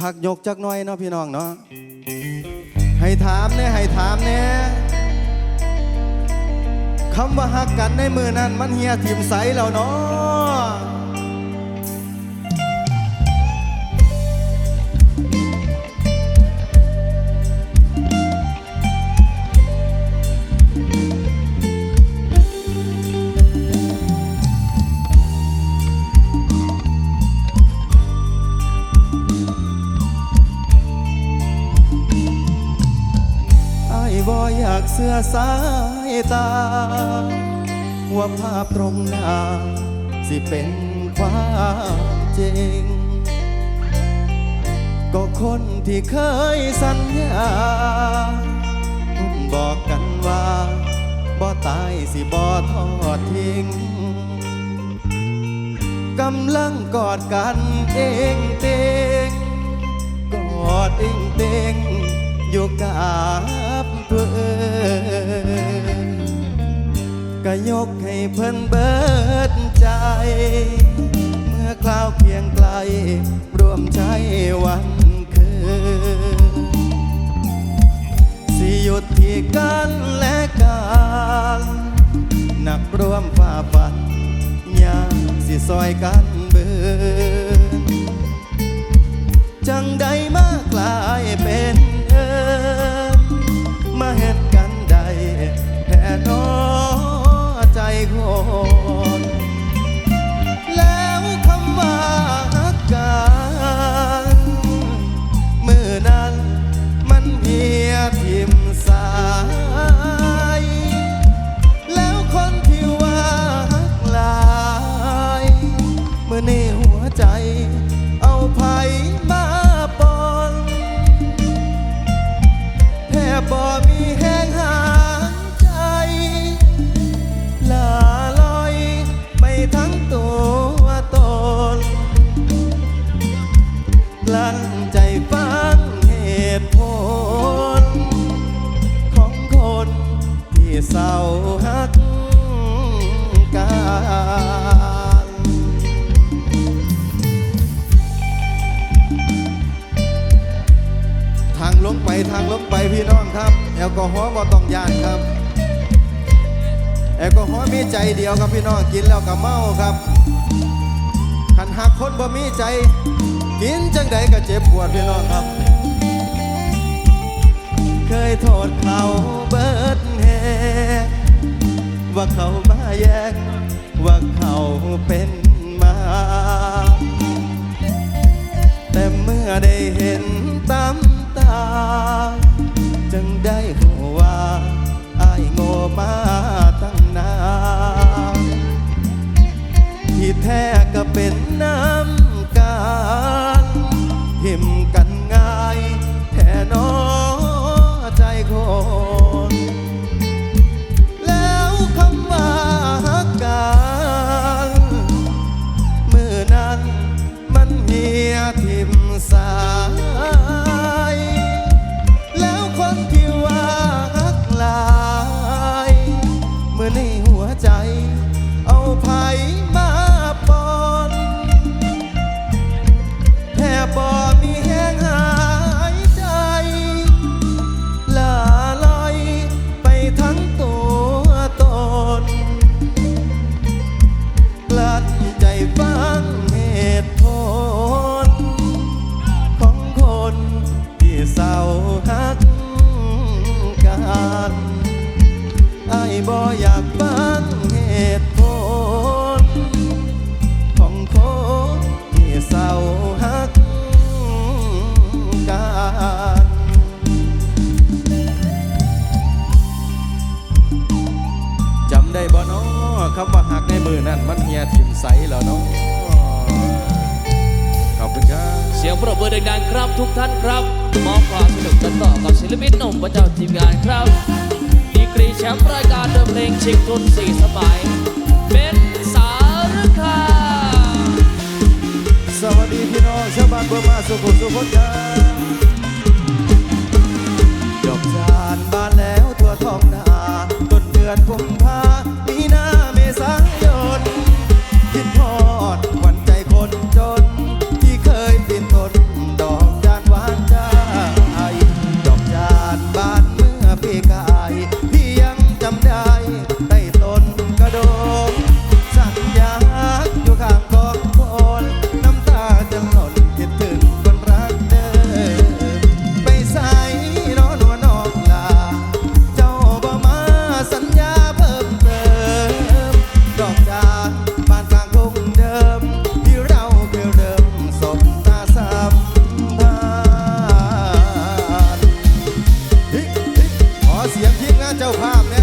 พักยกจักหน่อยเนาะพี่น้องเนาะให้ถามเนี่ยให้ถามเนี่ยคำว่าหักกันในมือนั้นมันเฮียทิมใสแล้วเนาะากเสื้อสายตา ว่าภาพตรงหน้า สิเป็นความจริง ก็คนที่เคยสัญญา บอกกันว่าบ่ตายสิบ่ทอดทิ้งกำลังกอดกันเองเต็งกอดเองเต็งอยู่กั เพื่อก็ยกให้เพิ่นเบิดใจ เมื่อคราวเคียงไกล ร่วมใช้วันคืน สิหยุดที่กันและกันนักร่วมฝ่าฟันยามสิซอยกันเบืนจังใดมากลายเป็น ทางลงไปพี่น้องครับ แอลกอฮอล์บ่ต้องยานครับ แอลกอฮอล์มีใจเดียวครับพี่น้องกินแล้วก็เมาครับขันหักคนบ่มีใจ กินจังใดก็เจ็บปวดพี่น้องครับ เคยโทษเขาเบิดแหกว่าเขามาแยก ว่าเขาเป็นมา แต่เมื่อได้เห็นตาม จึงได้หัวว่าอายโง่มาตั้งนานที่แท้ก็เป็น ใสแล้วเนาะขอบคุณครับ เสียงปรบมือดังๆครับทุกท่านครับมอบความสนุกกันต่อกับศิลปินหนุ่มประจำทีมงานครับ ดีกรีแชมป์รายการเดิมเพลงชิงทุนสี่สมัย เป็นสารคามสวัสดีพี่น้องชาวบ้านเบอร์มาสุขุมสุขนครับดอกจานบานแล้วทั่วท้องนาต้นเดือนกุมภา até o VAR.